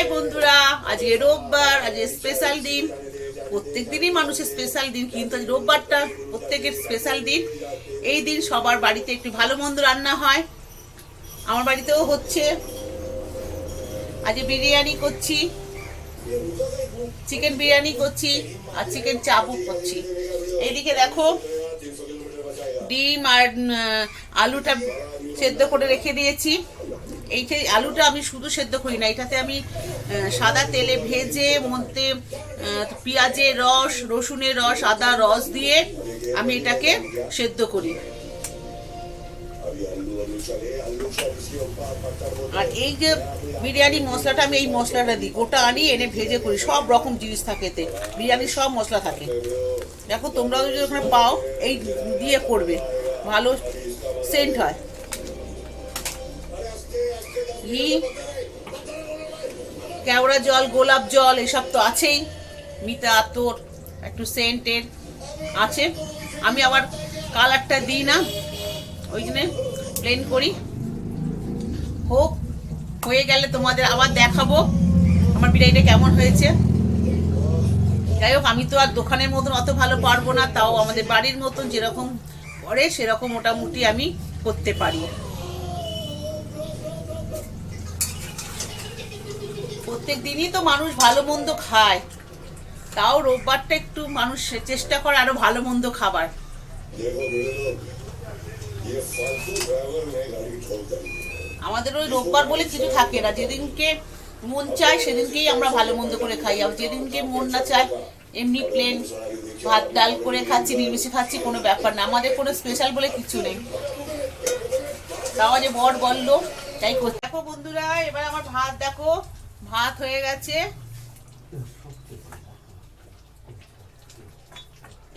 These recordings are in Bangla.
হাই বন্ধুরা, আজকে রোববার, আজকে স্পেশাল দিন। প্রত্যেক দিনই মানুষের স্পেশাল দিন, কিন্তু আজ রোববারটা প্রত্যেকের স্পেশাল দিন। এই দিন সবার বাড়িতে একটু ভালো মন্দ রান্না হয়। আমার বাড়িতেও হচ্ছে। আজকে বিরিয়ানি করছি চিকেন বিরিয়ানি করছি, আর চিকেন চাপু করছি। এইদিকে দেখো, ডিম আর আলুটা সেদ্ধ করে রেখে দিয়েছি। এইটা আলুটা আমি শুধু সেদ্ধ করি না, এটাতে আমি সাদা তেলে ভেজে, মধ্যে পেঁয়াজের রস, রসুনের রস, আদা রস দিয়ে আমি এটাকে সেদ্ধ করি। আর এই যে বিরিয়ানি মশলাটা, আমি এই মশলাটা দিই, গোটা আনি, এনে ভেজে করি, সব রকম জিনিস থাকে এতে। বিরিয়ানির সব মশলা থাকে। দেখো, তোমরাও যদি ওখানে পাও, এই দিয়ে করবে, ভালো সেন্ট হয়। ঘি, কেওড়া জল, গোলাপ জল, এসব তো আছেই। মিতা আতর একটু সেন্টের আছে। আমি আবার কালারটা দিই না, ওই জন্যে প্লেন করি। হোক, হয়ে গেলে তোমাদের আবার দেখাবো আমার বিরিয়ানিটা কেমন হয়েছে। যাই হোক, আমি তো আর দোকানের মতন অত ভালো পারব না, তাও আমাদের বাড়ির মতন যেরকম করে, সেরকম মোটামুটি আমি করতে পারি। প্রত্যেক দিনই তো মানুষ ভালো মন্দ খায়। তাও রোববারটা একটু মানুষ চেষ্টা করে আরও ভালো মন্দ খাবার। আমাদের ওই রোববার বলে কিছু থাকে না। যেদিনকে মন চায় সেদিনকেই আমরা ভালো মন্দ করে খাই। আর যেদিনকে মন না চায়, এমনি প্লেন ভাত, ডাল করে খাচ্ছি, নির্মিষে খাচ্ছি, কোনো ব্যাপার না। আমাদের কোনো স্পেশাল বলে কিছু নেই। তাও যে বর বলল, তাই দেখো বন্ধুরা, এবার আমার ভাত দেখো। ভাত হয়ে গেছে।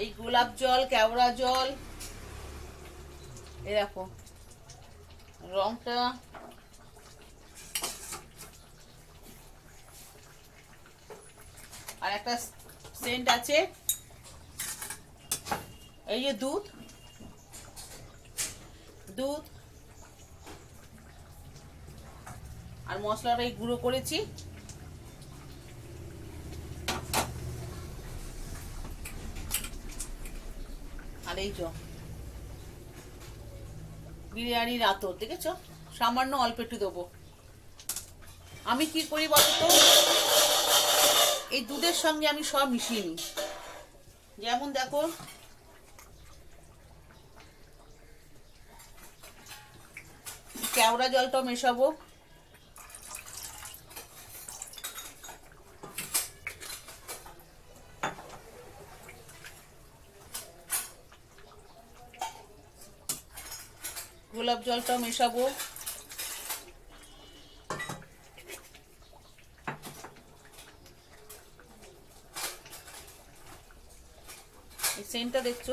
এই গোলাপ জল, কেওড়া জল দেখো, রংটা। আর একটা সেন্ট আছে। এই যে দুধ দুধ আর মশলাটা এই গুঁড়ো করেছি। আর এই যে বিরিয়ানির আতর, দেখেছ? সামান্য অল্প একটু দেবো। আমি কি করি বলতো? এই দুধের সঙ্গে আমি সব মিশিয়ে নিই। যেমন দেখো, কেওড়া জলটাও মেশাবো। গোলাপ জলটাও মেশাবো। এই সেন্টটা দেখছ?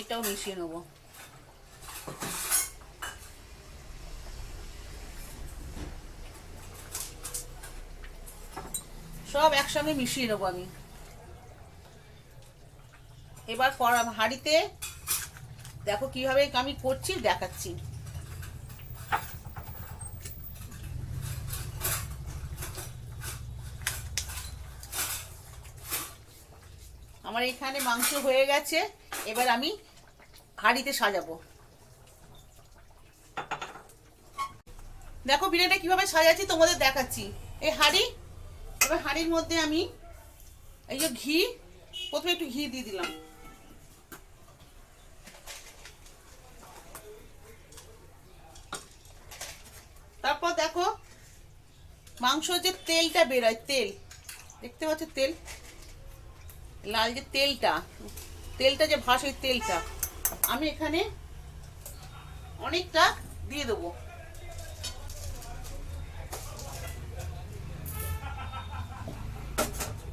এটাও মিশিয়ে নেব। সব একসঙ্গে মিশিয়ে নেব আমি। এবার হাঁড়িতে দেখো কীভাবে আমি করছি, দেখাচ্ছি। আমার এখানে মাংস হয়ে গেছে, এবার আমি হাঁড়িতে সাজাবো। দেখো বিরিয়ানিটা কীভাবে সাজাচ্ছি, তোমাদের দেখাচ্ছি। এই হাঁড়ি, এবার হাঁড়ির মধ্যে আমি এই যে ঘি, প্রথমে একটু ঘি দিয়ে দিলাম তারপর দেখো মাংস যে তেলটা বেরোয়, তেল। দেখতে পাচ্ছ তেল? লাল যে তেলটা তেলটা যে ভাস ওই তেলটা। আমি এখানে অনেকটা দিয়ে দেবো।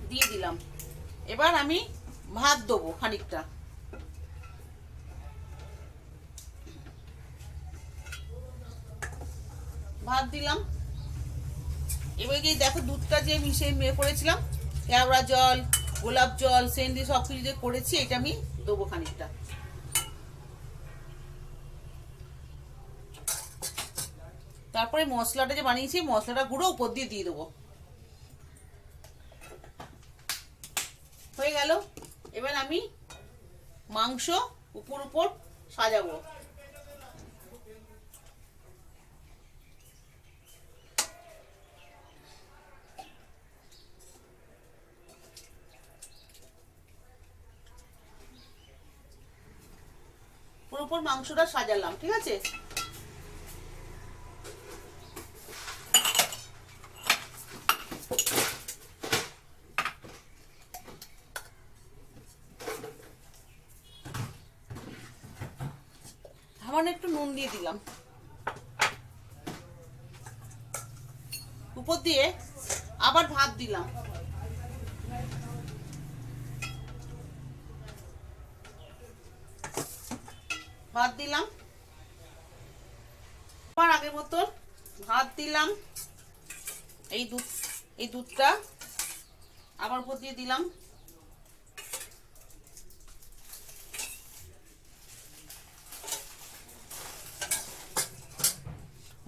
দিয়ে দিলাম। এবার আমি ভাত দেবো খানিকটা। ভাত দিলাম। এবার গিয়ে দেখো দুধটা যে মিশিয়ে মেয়ে করেছিলাম, কেওড়া জল, গোলাপ জল সেন্ডি সব কিছু যে করেছি, এটা আমি দেবো খানিকটা। তারপরে মশলাটা যে বানিয়েছি, মশলাটা গুঁড়ো উপর দিয়ে দিয়ে দেবো। হয়ে গেল। এবার আমি মাংস উপর উপর সাজাবো। পুরো উপর মাংসটা সাজালাম, ঠিক আছে? সামান্য একটু নুন দিয়ে দিলাম। উপর দিয়ে আবার ভাত দিলাম। ভাত দিলাম। আবার আগের মতো ভাত দিলাম। এই দুধ, এই দুধটা আবার উপর দিয়ে দিলাম।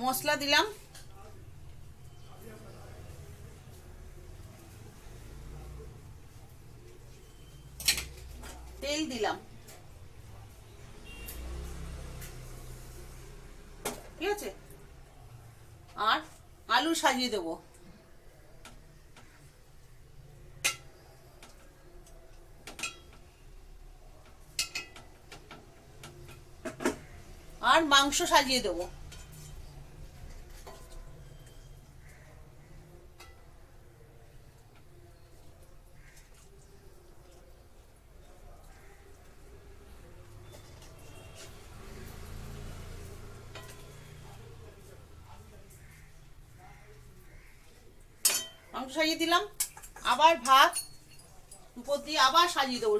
মশলা দিলাম। তেল দিলাম ঠিক আছে আর আলু সাজিয়ে দেবো আর মাংস সাজিয়ে দেবো মাংস সাজিয়ে দিলাম। আবার ভাত, উপর দিয়ে আবার সাজিয়ে দেবো।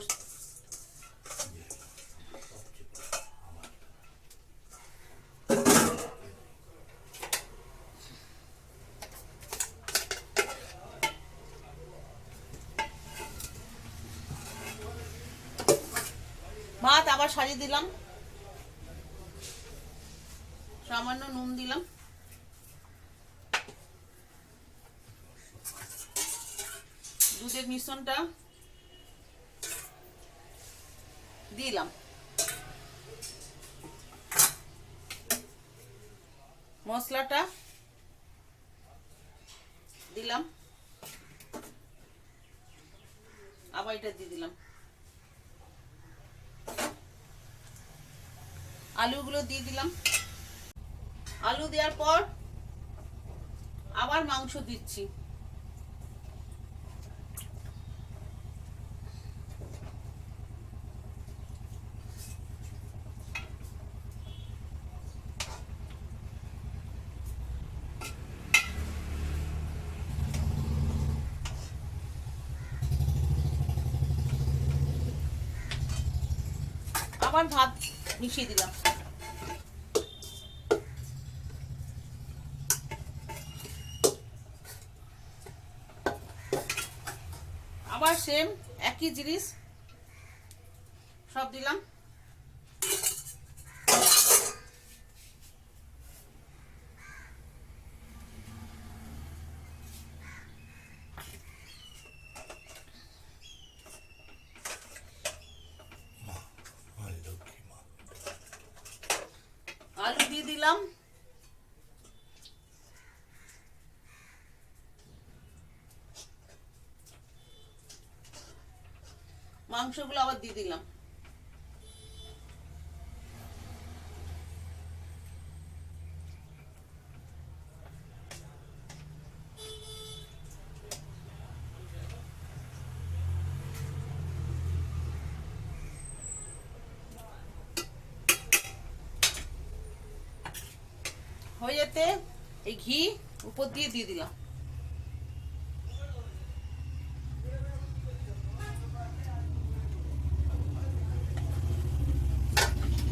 ভাত আবার সাজিয়ে দিলাম। সামান্য নুন দিলাম। দুধের মিশ্রণটা দিলাম। মশলাটা দিলাম। আবার এটা দিয়ে দিলাম। আলুগুলো দিয়ে দিলাম। আলু দেওয়ার পর আবার মাংস দিচ্ছি। আবার ভাত মিশিয়ে দিলাম। আবার সেম একই জিনিস। সব দিলাম আলু দিয়ে দিলাম। মাংসগুলো আবার দিয়ে দিলাম। হয়ে যেতে এই ঘি উপর দিয়ে দিয়ে দিলাম।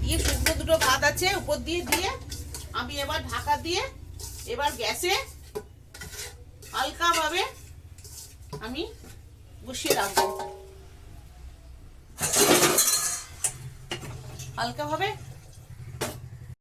দিয়ে শুকনো দুটো ভাত আছে, উপর দিয়ে দিয়ে আমি এবার ঢাকা দিয়ে এবার গ্যাসে হালকাভাবে আমি বসিয়ে রাখব। হালকাভাবে